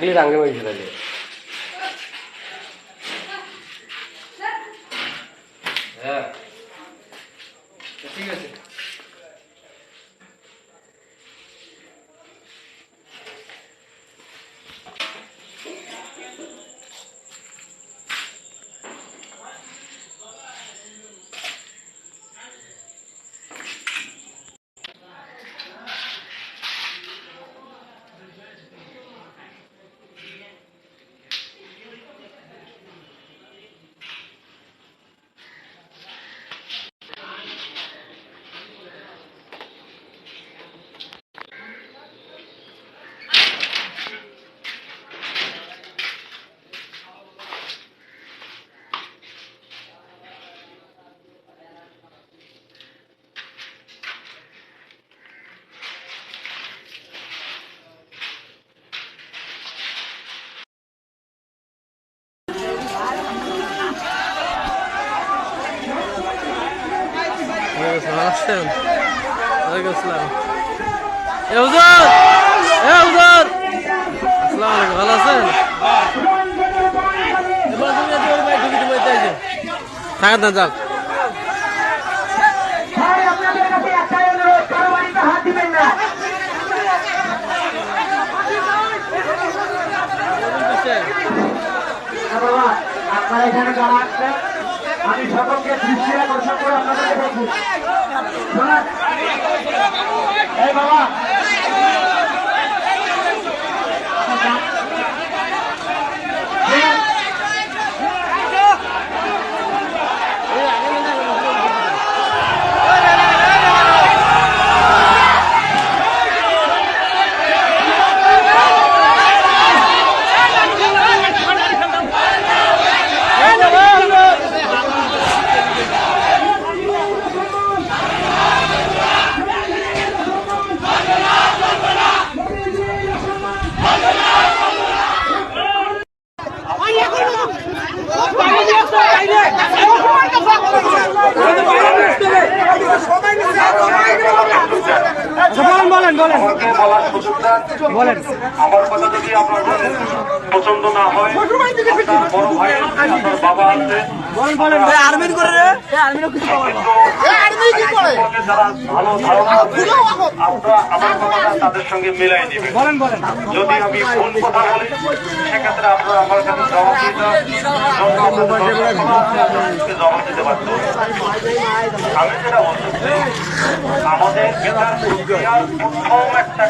থাকলে রাঙ্গে মাইছে তাহলে। হ্যাঁ। ঠিক আছে। আসছেন ওয়ালাইকুম আসসালাম এ হুজুর এ হুজুর আসসালামু আলাইকুম ভালো আছেন? থাকা না যাও আপনারা এখানে যারা আসছেন আমি সকলকে দৃষ্টি এই বাবা আমাকে বলার সুযোগ দেন। আমার কথা যদি আপনাদের পছন্দ না হয় আপনার বড় ভাই আপনার বাবা আছে। আর্মির করে রে। সম্পর্কে যারা ভালো ধারণা আছে আমার কথাটা তাদের সঙ্গে মিলাই নেবেন। বলেন বলেন। যদি আমি ভুল কথা বলি সেক্ষেত্রে আপনারা আমার কাছে জবাব দিতে জবাব দিতে পারত আমি বলতে চাই, আমাদের প্রক্রিয়ার একটা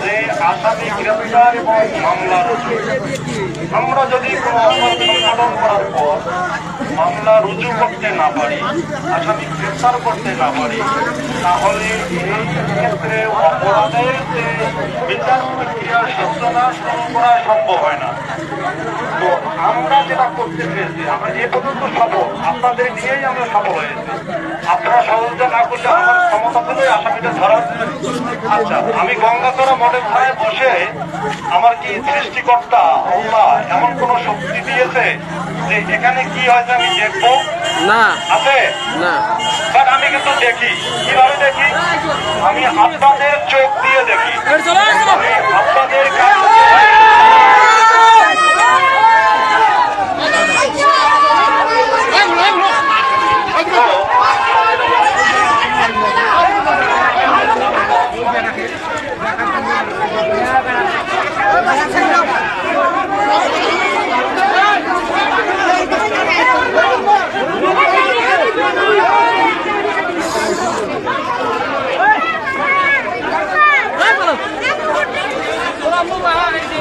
যে আসামি, গ্রেপ্তার এবং মামলা রুজু। আমরা যদি কোনো অপরাধ সংঘটন করার পর মামলা রুজু করতে না পারি, আসামি গ্রেপ্তার করতে না পারি, তাহলে এই ক্ষেত্রে অপরাধের যে বিচার প্রক্রিয়ার সূচনা শুরু করা সম্ভব হয় না। তো আমরা যেটা করতে পেরেছি, আমরা এ পর্যন্ত সফল, আপনাদের নিয়েই আমরা সফল হয়েছি। আপনারা সহযোগিতা না করলে আমার ধরার আচ্ছা আমি গঙ্গাতরা মডেল থানায় বসে আমার কি সৃষ্টিকর্তা আল্লাহ এমন কোন শক্তি দিয়েছে যে এখানে কি হয়েছে আমি দেখব? না। আছে? না। বাট আমি কিন্তু দেখি। কীভাবে দেখি? আমি আপনাদের চোখ দিয়ে দেখি। আমি আপনাদের Vamos lá, gente.